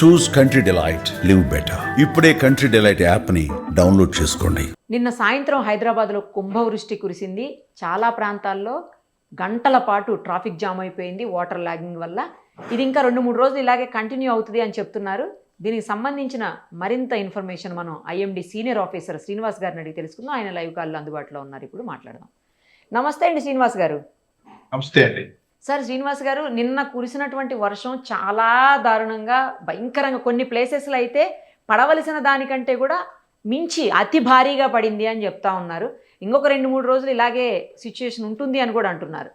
Choose country delight live better ఇప్పుడే country delight యాప్ని download చేసుకోండి. నిన్న సాయంత్రం హైదరాబాద్లో కుంభవృష్టి కురిసింది. చాలా ప్రాంతాల్లో గంటల పాటు ట్రాఫిక్ జామ్ అయిపోయింది వాటర్ లాగింగ్ వల్ల. ఇది ఇంకా రెండు మూడు రోజులు ఇలాగే కంటిన్యూ అవుతుంది అని చెప్తున్నారు. దీనికి సంబంధించిన మరింత ఇన్ఫర్మేషన్ మనం ఐఎండి సీనియర్ ఆఫీసర్ శ్రీనివాస్ గారిని అడిగి తెలుసుకుందాం. ఆయన లైవ్ కాల్లో అందుబాటులో ఉన్నారు. ఇప్పుడు మాట్లాడదాం. నమస్తే అండి శ్రీనివాస్ గారు. నమస్తే అండి. సార్ శ్రీనివాస్ గారు నిన్న కురిసినటువంటి వర్షం చాలా దారుణంగా భయంకరంగా కొన్ని ప్లేసెస్లో అయితే పడవలసిన దానికంటే కూడా మించి అతి భారీగా పడింది అని చెప్తా ఉన్నారు. ఇంకొక రెండు మూడు రోజులు ఇలాగే సిచ్యుయేషన్ ఉంటుంది అని కూడా అంటున్నారు.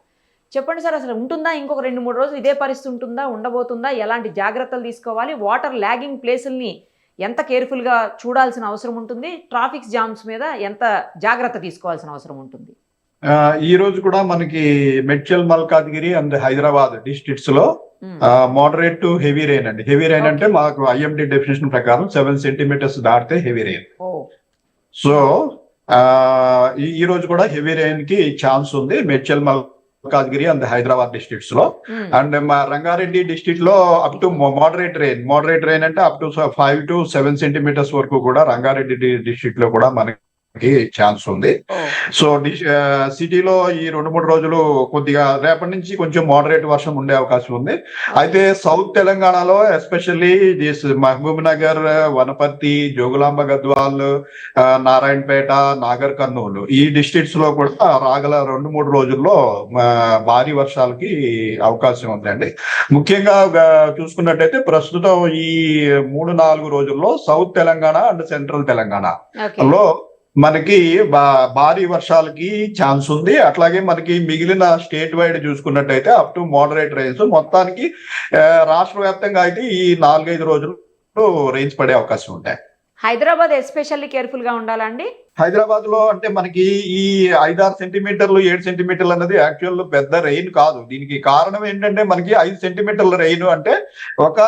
చెప్పండి సార్ అసలు ఉంటుందా? ఇంకొక రెండు మూడు రోజులు ఇదే పరిస్థితి ఉంటుందా? ఉండబోతుందా? ఎలాంటి జాగ్రత్తలు తీసుకోవాలి? వాటర్ లాగింగ్ ప్లేసుల్ని ఎంత కేర్ఫుల్గా చూడాల్సిన అవసరం ఉంటుంది? ట్రాఫిక్ జామ్స్ మీద ఎంత జాగ్రత్త తీసుకోవాల్సిన అవసరం ఉంటుంది? ఈ రోజు కూడా మనకి మెడ్చల్ మల్కాజ్గిరి అండ్ హైదరాబాద్ డిస్ట్రిక్ట్స్లో. మోడరేట్ టు హెవీ రెయిన్ అండి. హెవీ రెయిన్ అంటే మాకు ఐఎండి డెఫినేషన్ ప్రకారం సెవెన్ సెంటీమీటర్స్ దాటితే హెవీ రెయిన్ సో ఈ రోజు కూడా హెవీ రెయిన్కి ఛాన్స్ ఉంది మెడ్చల్ మల్కాజ్గిరి అండ్ హైదరాబాద్ డిస్ట్రిక్ట్స్లో. మ్మ్. అండ్ మా రంగారెడ్డి డిస్ట్రిక్ట్లో up to moderate rain moderate rain అంటే up to five to seven centimeters వరకు కూడా రంగారెడ్డి డిస్ట్రిక్ట్లో కూడా మనకి ఛాన్స్ ఉంది. సో సిటీలో ఈ రెండు మూడు రోజులు కొద్దిగా రేపటి నుంచి కొంచెం మోడరేట్ వర్షం ఉండే అవకాశం ఉంది. అయితే సౌత్ తెలంగాణలో ఎస్పెషల్లీ మహబూబ్ నగర్ వనపర్తి జోగులాంబ గద్వాల్ నారాయణపేట నాగర్ కర్నూలు ఈ డిస్ట్రిక్ట్స్లో కూడా రాగల రెండు మూడు రోజుల్లో భారీ వర్షాలకి అవకాశం ఉందండి. ముఖ్యంగా చూసుకున్నట్టయితే ప్రస్తుతం ఈ మూడు నాలుగు రోజుల్లో south Telangana and central Telangana okay లో మనకి బా- భారీ వర్షాలకి ఛాన్స్ ఉంది. అట్లాగే మనకి మిగిలిన స్టేట్ వైడ్ చూసుకున్నట్టయితే అప్ టు మోడరేట్ రైన్స్ మొత్తానికి రాష్ట్ర వ్యాప్తంగా అయితే ఈ నాలుగైదు రోజులు రైన్స్ పడే అవకాశం ఉంటాయి. హైదరాబాద్ ఎస్పెషల్లీ కేర్ఫుల్గా ఉండాలండి హైదరాబాద్లో అంటే మనకి ఈ ఐదారు సెంటీమీటర్లు ఏడు సెంటీమీటర్లు అన్నది యాక్చువల్ పెద్ద రెయిన్ కాదు. దీనికి కారణం ఏంటంటే మనకి ఐదు సెంటీమీటర్ల రెయిన్ అంటే ఒక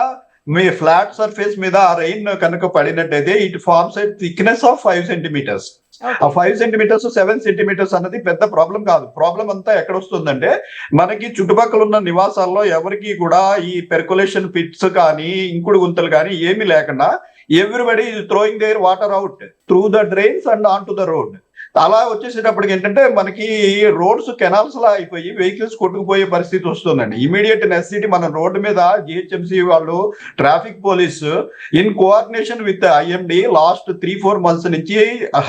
మీ ఫ్లాట్ సర్ఫేస్ మీద ఆ రెయిన్ కనుక పడినట్టయితే it forms thickness of five centimeters ఆ ఫైవ్ సెంటీమీటర్స్ సెవెన్ సెంటీమీటర్స్ అన్నది పెద్ద ప్రాబ్లం కాదు. ప్రాబ్లం అంతా ఎక్కడ వస్తుందంటే మనకి చుట్టుపక్కల ఉన్న నివాసాల్లో ఎవరికి కూడా ఈ పెర్కులేషన్ పిట్స్ కానీ ఇంకుడు గుంతలు కానీ ఏమీ లేకుండా everybody throwing their water out through the drains and on to the road అలా వచ్చేసేటప్పటికి ఏంటంటే మనకి రోడ్స్ కెనాల్స్ లా అయిపోయి వెహికల్స్ కొట్టుకుపోయే పరిస్థితి వస్తుందండి. ఇమీడియట్ నెసిటీ మన రోడ్డు మీద జిహెచ్ఎంసీ వాళ్ళు traffic police in coordination with IMD last three four months నుంచి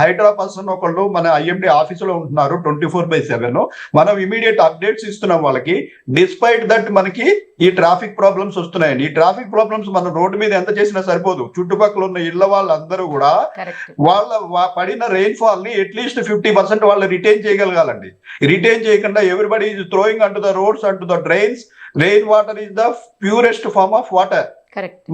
హైడ్రా పర్సన్ ఒకళ్ళు మన ఐఎండి ఆఫీసులో ఉంటున్నారు ట్వంటీ ఫోర్ బై సెవెన్ మనం ఇమీడియట్ అప్డేట్స్ ఇస్తున్నాం వాళ్ళకి. డిస్పైట్ దట్ మనకి ఈ ట్రాఫిక్ ప్రాబ్లమ్స్ వస్తున్నాయండి. ఈ ట్రాఫిక్ ప్రాబ్లమ్స్ మన రోడ్డు మీద ఎంత చేసినా సరిపోదు. చుట్టుపక్కల ఉన్న ఇళ్ళ వాళ్ళందరూ కూడా వాళ్ళ పడిన రెయిన్ ఫాల్ని అట్లీస్ట్ ఫిఫ్టీ పర్సెంట్ వాళ్ళు రిటైన్ చేయగలగాలండి. రిటైన్ చేయకుండా everybody is throwing onto the roads onto the drains rain water is the purest form of water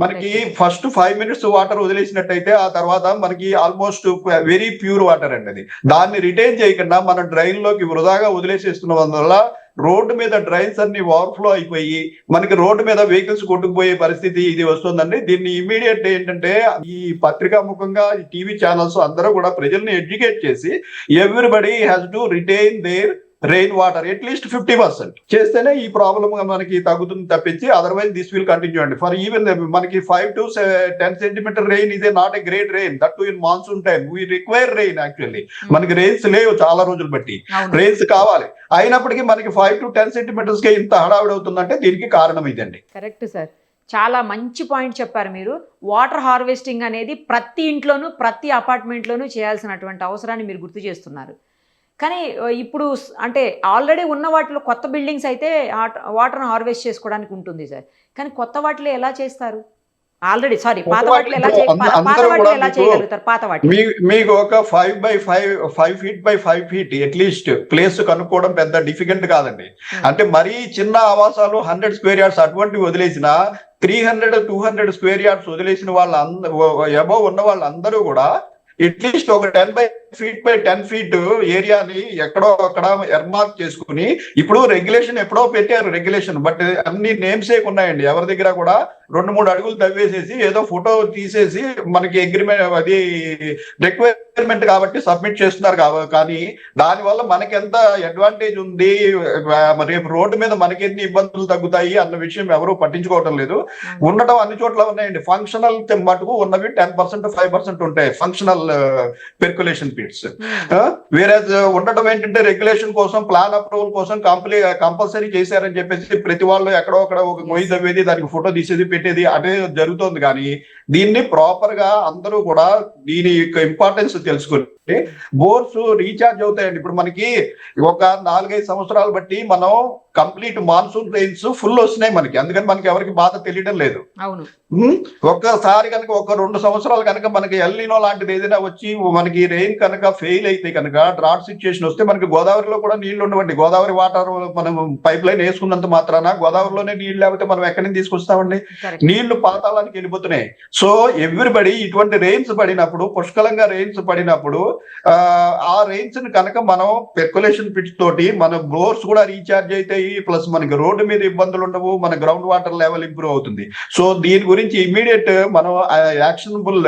మనకి ఫస్ట్ ఫైవ్ మినిట్స్ వాటర్ వదిలేసినట్టయితే ఆ తర్వాత మనకి ఆల్మోస్ట్ వెరీ ప్యూర్ వాటర్ అండి అది. దాన్ని రిటైన్ చేయకుండా మనం డ్రైన్లోకి వృధాగా వదిలేసేస్తున్న వల్ల రోడ్డు మీద డ్రైన్స్ అన్ని ఓవర్ఫ్లో అయిపోయి మనకి రోడ్డు మీద వెహికల్స్ కొట్టుకుపోయే పరిస్థితి ఇది వస్తుందండి. దీన్ని ఇమీడియట్ ఏంటంటే ఈ పత్రికా ముఖంగా ఈ టీవీ ఛానల్స్ అందరూ కూడా ప్రజల్ని ఎడ్యుకేట్ చేసి everybody has to retain their rain water at least fifty percent చేస్తేనే ఈ ప్రాబ్లమ్ మనకి తగ్గుతుంది తప్పించి అదర్వైజ్ దిస్ విల్ కంటిన్యూ అండి. ఫర్ ఈవెన్ మనకి five to ten centimetre rain ఇదే not a great rain that in monsoon time we require rain actually మనకి rains లేవు చాలా రోజులు బట్టి. రెయిన్స్ కావాలి. అయినప్పటికీ మనకి ఫైవ్ టు టెన్ సెంటీమీటర్స్కి ఇంత హడావిడి అవుతుందంటే దీనికి కారణం ఇదండి. కరెక్ట్ సార్ చాలా మంచి పాయింట్ చెప్పారు మీరు. వాటర్ హార్వెస్టింగ్ అనేది ప్రతి ఇంట్లోనూ ప్రతి అపార్ట్మెంట్లోనూ చేయాల్సినటువంటి అవసరాన్ని మీరు గుర్తు చేస్తున్నారు. కానీ ఇప్పుడు అంటే ఆల్రెడీ ఉన్న వాటిలో కొత్త బిల్డింగ్స్ అయితే వాటర్ను హార్వెస్ట్ చేసుకోవడానికి ఉంటుంది సార్. కానీ కొత్త వాటిలో ఎలా చేస్తారు? ఆల్రెడీ సారీ పాత వాటిలో ఎలా పాత వాటిలో చేయగలుగుతారు? పాత వాటి మీకు ఒక five by five five feet by five feet at least place కనుక్కోవడం పెద్ద డిఫికల్ట్ కాదండి. అంటే మరీ చిన్న ఆవాసాలు హండ్రెడ్ స్క్వేర్ యార్డ్స్ అటువంటివి వదిలేసిన three hundred two hundred square yards వదిలేసిన వాళ్ళ అబవ్ ఉన్న వాళ్ళందరూ కూడా అట్లీస్ట్ ఒక ten by feet by ten feet ఏరియాని ఎక్కడో అక్కడ ఎర్మార్క్ చేసుకుని ఇప్పుడు రెగ్యులేషన్ ఎప్పుడో పెట్టారు రెగ్యులేషన్ బట్ అన్ని నేమ్స్ ఉన్నాయండి. ఎవరి దగ్గర కూడా రెండు మూడు అడుగులు తవ్వేసేసి ఏదో ఫోటో తీసేసి మనకి అగ్రిమెంట్ అది రిక్వైర్మెంట్ కాబట్టి సబ్మిట్ చేస్తున్నారు కానీ దానివల్ల మనకి ఎంత అడ్వాంటేజ్ ఉంది? రేపు రోడ్డు మీద మనకి ఎన్ని ఇబ్బందులు తగ్గుతాయి అన్న విషయం ఎవరు పట్టించుకోవటం లేదు. ఉండటం అన్ని చోట్ల ఉన్నాయండి. ఫంక్షనల్ మటుకు ఉన్నవి టెన్ పర్సెంట్ ఫైవ్ పర్సెంట్ ఉంటాయి. ఫంక్షనల్ పెర్కులేషన్ పీట్స్ వేరే ఉండటం ఏంటంటే రెగ్యులేషన్ కోసం ప్లాన్ అప్రూవల్ కోసం కంప్లీ కంపల్సరీ చేశారని చెప్పేసి ప్రతి వాళ్ళు ఎక్కడో అక్కడ ఒక గొయ్యి తవ్వేది దానికి ఫోటో తీసేది పెట్టేది అదే జరుగుతోంది. కానీ దీన్ని ప్రాపర్గా అందరూ కూడా దీని యొక్క ఇంపార్టెన్స్ తెలుసుకుని బోర్స్ రీఛార్జ్ అవుతాయండి. ఇప్పుడు మనకి ఒక నాలుగైదు సంవత్సరాలు బట్టి మనం కంప్లీట్ మాన్సూన్ రెయిన్స్ ఫుల్ వస్తున్నాయి మనకి. అందుకని మనకి ఎవరికి బాధ తెలియడం లేదు. ఒక్కసారి కనుక ఒక రెండు సంవత్సరాలు కనుక మనకి ఎల్లినో లాంటిది ఏదైనా వచ్చి మనకి రెయిన్ కనుక ఫెయిల్ అయితే కనుక డ్రాట్ సిచ్యుయేషన్ వస్తే మనకి గోదావరిలో కూడా నీళ్ళు ఉండవండి. గోదావరి వాటర్ మనం పైప్ లైన్ వేసుకున్నంత మాత్రాన గోదావరిలోనే నీళ్ళు లేకపోతే మనం ఎక్కడి నుంచి తీసుకొస్తామండి? నీళ్ళు పాతాళానికి వెళ్ళిపోతున్నాయి. సో ఎవ్రీబడి ఇటువంటి రెయిన్స్ పడినప్పుడు పుష్కలంగా రెయిన్స్ పడినప్పుడు ఆ, రెయిన్స్ని కనుక మనం పెర్కులేషన్ పిచ్ తోటి మన బోర్స్ కూడా రీఛార్జ్ ఉంటాయి ప్లస్ మనకి రోడ్డు మీద ఇబ్బందులు ఉండవు మన గ్రౌండ్ వాటర్ లెవెల్ ఇంప్రూవ్ అవుతుంది. సో దీని గురించి ఇమీడియట్ మనం యాక్షనబుల్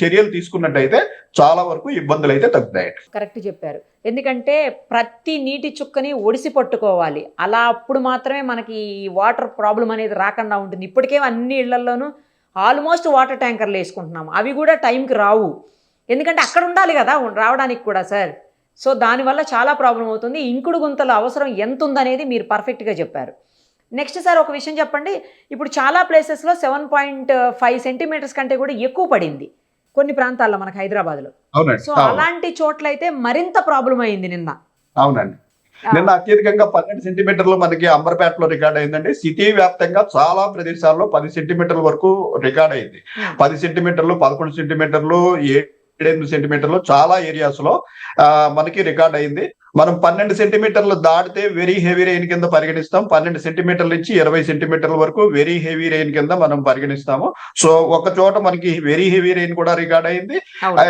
చర్యలు తీసుకున్నట్టయితే చాలా వరకు ఇబ్బందులు అయితే తగ్గుతాయి. కరెక్ట్ చెప్పారు. ఎందుకంటే ప్రతి నీటి చుక్కని ఒడిసి పట్టుకోవాలి. అలా అప్పుడు మాత్రమే మనకి ఈ వాటర్ ప్రాబ్లం అనేది రాకుండా ఉంటుంది. ఇప్పటికే అన్ని ఇళ్ళలోనూ ఆల్మోస్ట్ వాటర్ ట్యాంకర్లు వేసుకుంటున్నాం అవి కూడా టైంకి రావు. ఎందుకంటే అక్కడ ఉండాలి కదా రావడానికి కూడా సార్. సో దానివల్ల చాలా ప్రాబ్లం అవుతుంది. ఇంకుడు గుంతల అవసరం ఎంత ఉందనేది మీరు పర్ఫెక్ట్గా చెప్పారు. నెక్స్ట్ సార్ ఒక విషయం చెప్పండి. ఇప్పుడు చాలా ప్లేసెస్లో సెవెన్ పాయింట్ ఫైవ్ సెంటీమీటర్స్ కంటే కూడా ఎక్కువ పడింది కొన్ని ప్రాంతాల్లో మనకు హైదరాబాద్లో. అవునండి. సో. అలాంటి చోట్ల అయితే మరింత ప్రాబ్లం అయింది నిన్న. అవునండి. నిన్న అత్యధికంగా పన్నెండు సెంటీమీటర్లు మనకి అంబర్పేటలో రికార్డ్ అయిందండి. సిటీ వ్యాప్తంగా చాలా ప్రదేశాల్లో పది సెంటీమీటర్ల వరకు రికార్డ్ అయింది. పది సెంటీమీటర్లు పదకొండు సెంటీమీటర్లు ఏడెనిమిది సెంటీమీటర్లు చాలా ఏరియాస్లో ఆ, మనకి రికార్డ్ అయింది. మనం పన్నెండు సెంటీమీటర్లు దాటితే వెరీ హెవీ రెయిన్ కింద పరిగణిస్తాం. పన్నెండు సెంటీమీటర్ల నుంచి ఇరవై సెంటీమీటర్ల వరకు వెరీ హెవీ రెయిన్ కింద మనం పరిగణిస్తాము. సో ఒక చోట మనకి వెరీ హెవీ రెయిన్ కూడా రికార్డ్ అయింది.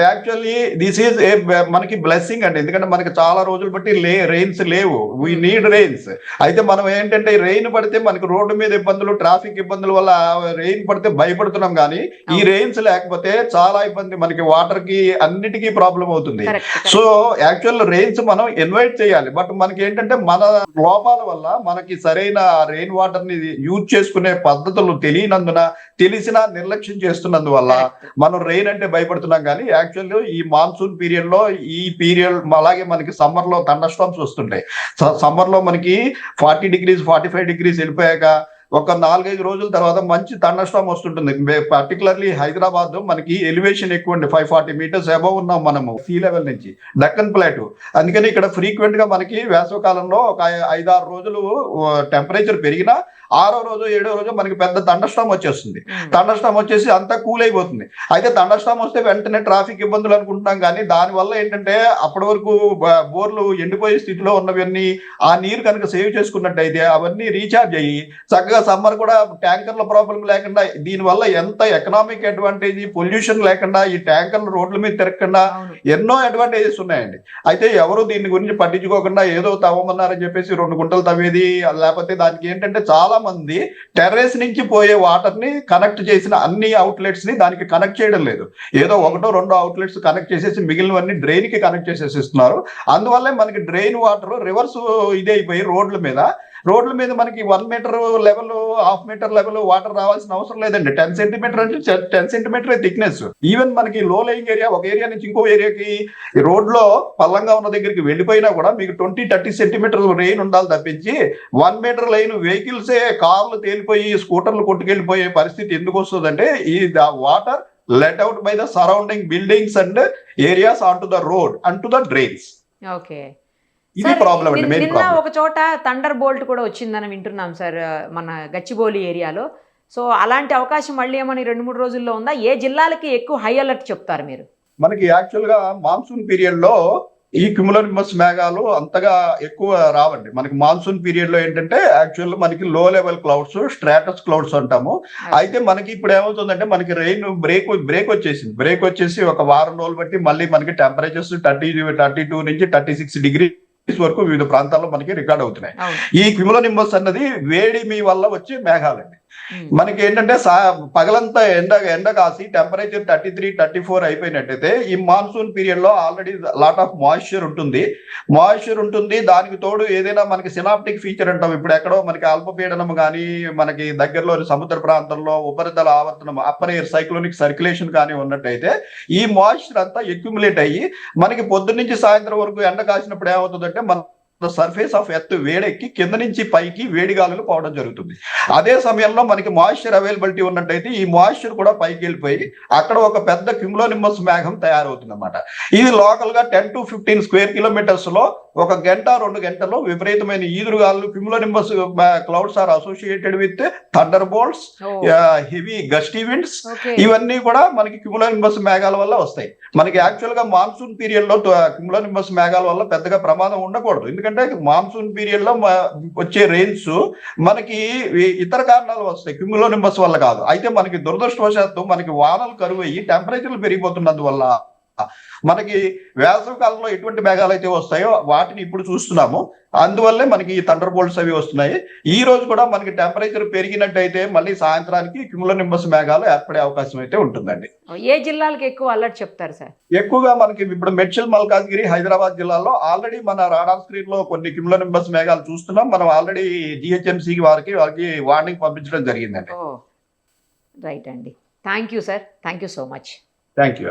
యాక్చువల్లీ దిస్ ఈజ్ ఏ మనకి బ్లెస్సింగ్ అండి. ఎందుకంటే మనకి చాలా రోజులు బట్టి లే రెయిన్స్ లేవు. వీ నీడ్ రెయిన్స్ అయితే మనం ఏంటంటే రెయిన్ పడితే మనకి రోడ్డు మీద ఇబ్బందులు ట్రాఫిక్ ఇబ్బందుల వల్ల రెయిన్ పడితే భయపడుతున్నాం కానీ ఈ రెయిన్స్ లేకపోతే చాలా ఇబ్బంది. మనకి వాటర్కి అన్నిటికీ ప్రాబ్లం అవుతుంది. సో యాక్చువల్ రెయిన్స్ మనం ఇన్వైట్ చేయాలి. బట్ మనకి ఏంటంటే మన లోపాల వల్ల మనకి సరైన రెయిన్ వాటర్ని యూజ్ చేసుకునే పద్ధతులు తెలియనందున తెలిసినా నిర్లక్ష్యం చేస్తున్నందువల్ల మనం రెయిన్ అంటే భయపడుతున్నాం కానీ యాక్చువల్లీ ఈ మాన్సూన్ పీరియడ్లో ఈ పీరియడ్ అలాగే మనకి సమ్మర్లో థండర్ స్టామ్స్ వస్తుంటాయి సమ్మర్లో మనకి forty degrees forty five degrees వెళ్ళిపోయాక ఒక నాలుగైదు రోజుల తర్వాత మంచి థండర్ స్టామ్ వస్తుంటుంది పర్టికులర్లీ హైదరాబాద్ మనకి ఎలివేషన్ ఎక్కువ అండి ఫైవ్ ఫార్టీ మీటర్స్ అబవ్ ఉన్నాం మనము సీ లెవెల్ నుంచి. డక్కన్ ప్లాట్ అందుకని ఇక్కడ ఫ్రీక్వెంట్గా మనకి వేసవకాలంలో ఒక ఐదారు రోజులు టెంపరేచర్ పెరిగినా ఆరో రోజు ఏడో రోజు మనకి పెద్ద థండర్ వచ్చేస్తుంది. థండర్ స్టామ్ వచ్చేసి అంతా కూల్ అయిపోతుంది. అయితే థండర్ స్టామ్ వస్తే వెంటనే ట్రాఫిక్ ఇబ్బందులు అనుకుంటున్నాం కానీ దాని వల్ల ఏంటంటే అప్పటి వరకు బోర్లు ఎండిపోయే స్థితిలో ఉన్నవన్నీ ఆ నీరు కనుక సేవ్ చేసుకున్నట్టయితే అవన్నీ రీఛార్జ్ అయ్యి చక్కగా సమ్మర్ కూడా ట్యాంకర్ల ప్రాబ్లం లేకుండా దీని వల్ల ఎంత ఎకనామిక్ అడ్వాంటేజ్ పొల్యూషన్ లేకుండా ఈ ట్యాంకర్లు రోడ్ల మీద తిరగకుండా ఎన్నో అడ్వాంటేజెస్ ఉన్నాయండి. అయితే ఎవరు దీని గురించి పట్టించుకోకుండా ఏదో తవ్వమన్నారని చెప్పేసి రెండు గుంటలు తవ్వేది లేకపోతే దానికి ఏంటంటే చాలా మంది టెర్రస్ నుంచి పోయే వాటర్ని కనెక్ట్ చేసిన అన్ని అవుట్లెట్స్ని దానికి కనెక్ట్ చేయడం లేదు. ఏదో ఒకటో రెండో అవుట్లెట్స్ కనెక్ట్ చేసేసి మిగిలినవన్నీ డ్రైన్కి కనెక్ట్ చేసేసి ఇస్తున్నారు. అందువల్లే మనకి డ్రైన్ వాటర్ రివర్స్ ఇదే అయిపోయి రోడ్ల మీద రోడ్ల మీద మనకి one meter level half meter level water రావాల్సిన అవసరం లేదండి. టెన్ సెంటీమీటర్ అంటే టెన్ సెంటీమీటర్ థిక్నెస్. ఈవెన్ మనకి లో లయింగ్ ఏరియా ఒక ఏరియా నుంచి ఇంకో ఏరియాకి రోడ్లో పల్లంగా ఉన్న దగ్గరికి వెళ్ళిపోయినా కూడా మీకు ట్వంటీ థర్టీ సెంటీమీటర్ రెయిన్ ఉండాలి తప్పించి వన్ మీటర్ లైన్ వెహికల్సే కార్లు తేలిపోయి స్కూటర్లు కొట్టుకెళ్ళిపోయే పరిస్థితి ఎందుకు వస్తుందంటే ఈ the water let out by the surrounding buildings and areas on to the road and to the drains okay. ఇది ప్రాబ్లం అండి నిన్న- ఒక చోట థండర్ బోల్ట్ కూడా వచ్చిందని వింటున్నాం సార్ మన గచ్చిబౌలి ఏరియాలో. సో అలాంటి అవకాశం మళ్ళీ ఏమని రెండు మూడు రోజుల్లో ఉందా? ఏ జిల్లాలకి ఎక్కువ హై అలర్ట్ చెప్తారు మీరు? మనకి యాక్చువల్గా మాన్సూన్ పీరియడ్లో ఈ క్యుములోనిమస్ మేఘాలు అంతగా ఎక్కువ రావండి. మనకి మాన్సూన్ పీరియడ్లో ఏంటంటే యాక్చువల్ మనకి లో లెవెల్ క్లౌడ్స్ స్ట్రాటస్ క్లౌడ్స్ అంటాము. అయితే మనకి ఇప్పుడు ఏమవుతుందంటే మనకి రెయిన్ బ్రేక్ బ్రేక్ వచ్చేసింది. బ్రేక్ వచ్చేసి ఒక వారం రోజులు బట్టి మళ్ళీ మనకి టెంపరేచర్స్ థర్టీ థర్టీ టూ నుంచి థర్టీ సిక్స్ డిగ్రీస్ వరకు వివిధ ప్రాంతాల్లో మనకి రికార్డ్ అవుతున్నాయి ఈ క్యుములోనింబస్ అన్నది వేడిమి వల్ల వచ్చే మేఘాలండి. Hmm. మనకి ఏంటంటే పగలంతా ఎండ ఎండ కాసి temperature thirty three thirty four అయిపోయినట్టయితే ఈ మాన్సూన్ పీరియడ్లో ఆల్రెడీ లాట్ ఆఫ్ మాయిశ్చర్ ఉంటుంది. మాయిశ్చర్ ఉంటుంది. దానికి తోడు ఏదైనా మనకి సినాప్టిక్ ఫీచర్ అంటాం. ఇప్పుడు ఎక్కడో మనకి అల్పపీడనం కానీ మనకి దగ్గరలోని సముద్ర ప్రాంతంలో ఉపరితల ఆవర్తనం అప్పర్ ఎయిర్ సైక్లోనిక్ సర్క్యులేషన్ కానీ ఉన్నట్టయితే ఈ మాయిశ్చర్ అంతా ఎక్యుములేట్ అయ్యి మనకి పొద్దున్న సాయంత్రం వరకు ఎండ కాసినప్పుడు ఏమవుతుందంటే మన సర్ఫేస్ ఆఫ్ ఎర్త్ వేడెక్కి కింద నుంచి పైకి వేడి గాలులు పోవడం జరుగుతుంది. అదే సమయంలో మనకి మాయిశ్చర్ అవైలబిలిటీ ఉన్నట్టయితే ఈ మాయిశ్చర్ కూడా పైకి వెళ్ళిపోయి అక్కడ ఒక పెద్ద క్యూములోనిమస్ మేఘం తయారవుతుంది అనమాట ఇది లోకల్గా టెన్ టు ఫిఫ్టీన్ స్క్వేర్ కిలోమీటర్స్లో ఒక గంట రెండు గంటల్లో విపరీతమైన ఈదురుగాలు cumulonimbus clouds are associated with thunderbolts heavy gusty winds okay. ఇవన్నీ కూడా మనకి క్యుములోనింబస్ మేఘాల వల్ల వస్తాయి. మనకి యాక్చువల్గా మాన్సూన్ పీరియడ్లో క్యుములోనింబస్ మేఘాల వల్ల పెద్దగా ప్రమాదం ఉండకూడదు. ఎందుకంటే మాన్సూన్ పీరియడ్లో వచ్చే రెయిన్స్ మనకి ఇతర కారణాలు వస్తాయి. క్యుములోనింబస్ వల్ల కాదు. అయితే మనకి దురదృష్టవశాత్తు మనకి వానలు కరువు అయ్యి టెంపరేచర్లు పెరిగిపోతున్నందువల్ల మనకి వేసవి కాలంలో ఎటువంటి మేఘాలు అయితే వస్తాయో వాటిని ఇప్పుడు చూస్తున్నాము. అందువల్లే మనకి ఈ థండర్ బోల్ట్స్ అవి వస్తున్నాయి. ఈ రోజు కూడా మనకి టెంపరేచర్ పెరిగినట్టయితే మళ్ళీ సాయంత్రానికి క్యుములోనింబస్ మేఘాలు ఏర్పడే అవకాశం అయితే ఉంటుందండి. ఏ జిల్లాలకు ఎక్కువ అలర్ట్ చెప్తారు సార్? ఎక్కువగా మనకి ఇప్పుడు మెడ్చల్ మల్కాజ్గిరి హైదరాబాద్ జిల్లాలో ఆల్రెడీ మన రాడార్ స్క్రీన్లో కొన్ని క్యుములోనింబస్ మేఘాలు చూస్తున్నాం. మనం ఆల్రెడీ జిహెచ్ఎంసీ వారికి వారికి వార్నింగ్ పంపించడం జరిగిందండి. రైట్ అండి. Thank you sir thank you so much thank you